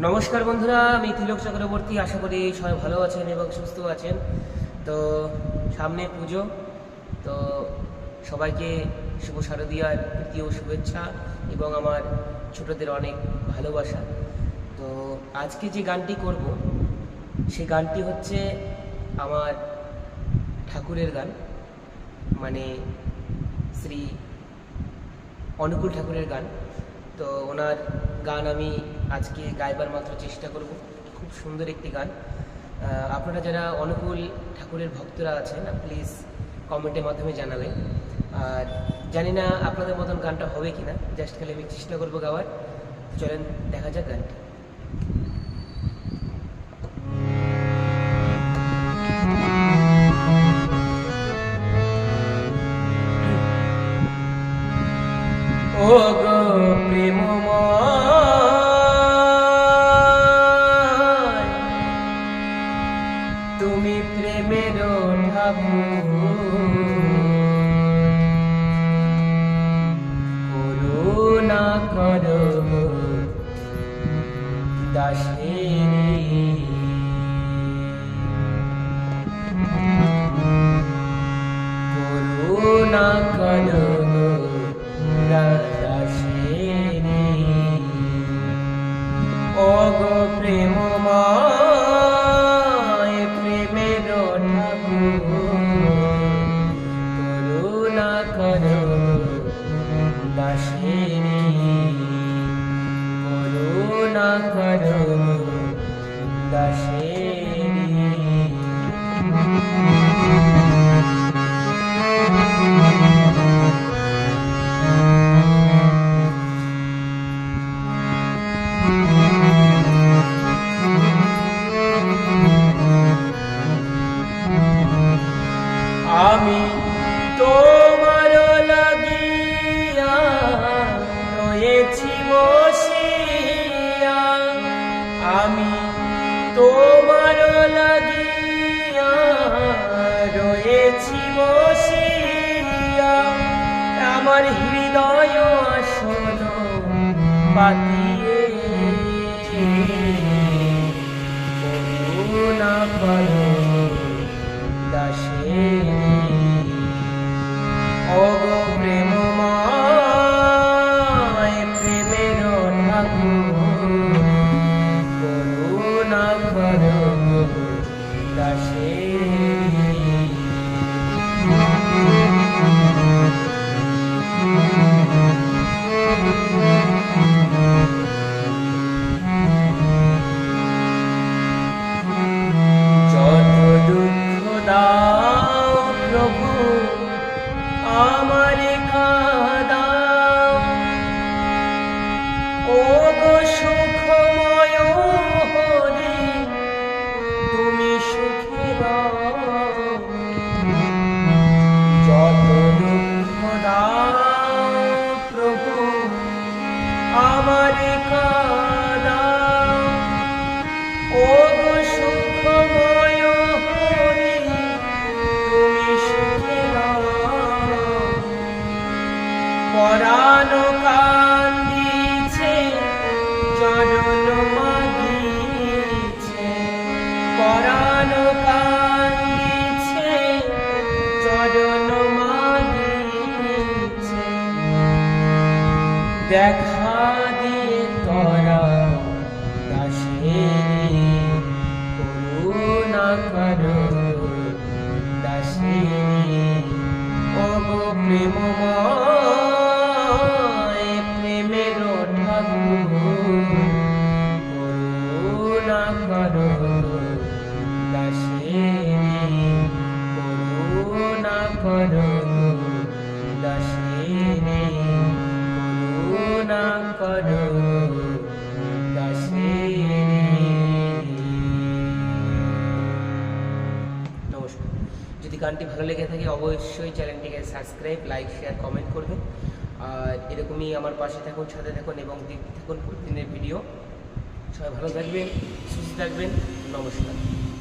নমস্কার বন্ধুরা, আমি তিলক চক্রবর্তী। আশা করি সবাই ভালো আছেন এবং সুস্থ আছেন। তো, সামনে পুজো। তো, সবাইকে শুভ শারদীয়ার প্রীতি ও শুভেচ্ছা এবং আমার ছোটদের অনেক ভালোবাসা। তো, আজকে যে গানটি করব সেই গানটি হচ্ছে আমার ঠাকুরের গান। মানে শ্রী অনুকূল ঠাকুরের গান। তো ওনার গান আমি আজকে গাইবার মাত্র চেষ্টা করব। খুব সুন্দর একটি গান। আপনারা যারা অনুকূল ঠাকুরের ভক্তরা আছেন প্লিজ কমেন্টের মাধ্যমে জানাবেন। আর জানি না আপনাদের মতন গানটা হবে কি না জাস্ট খালি আমি চেষ্টা করব গাওয়ার। চলেন, দেখা যাক গানটা। তুমি প্রেমের করুণা করো দাসেরি করুণা করো দাসেরি ও গো প্রেমময় আমি আমি তোমার লাগিয়া রয়েছি বসিয়া। আমার হৃদয় আসন পাতিয়ে না করো পরাণ কান্দিছে চরণ মাগিছে। পরাণ কান্দিছে চরণ মাগিছে। দেখা করো ঠাকুর করুণা করো যদি গানটি ভালো লেগে থাকে, অবশ্যই চ্যানেলটিকে সাবস্ক্রাইব, লাইক, শেয়ার, কমেন্ট করবেন। আর এরকমই আমার পাশে থাকুন, সাথে থাকুন এবং দেখতে থাকুন প্রতিদিনের ভিডিও। সবাই ভালো থাকবেন, সুস্থ থাকবেন। নমস্কার।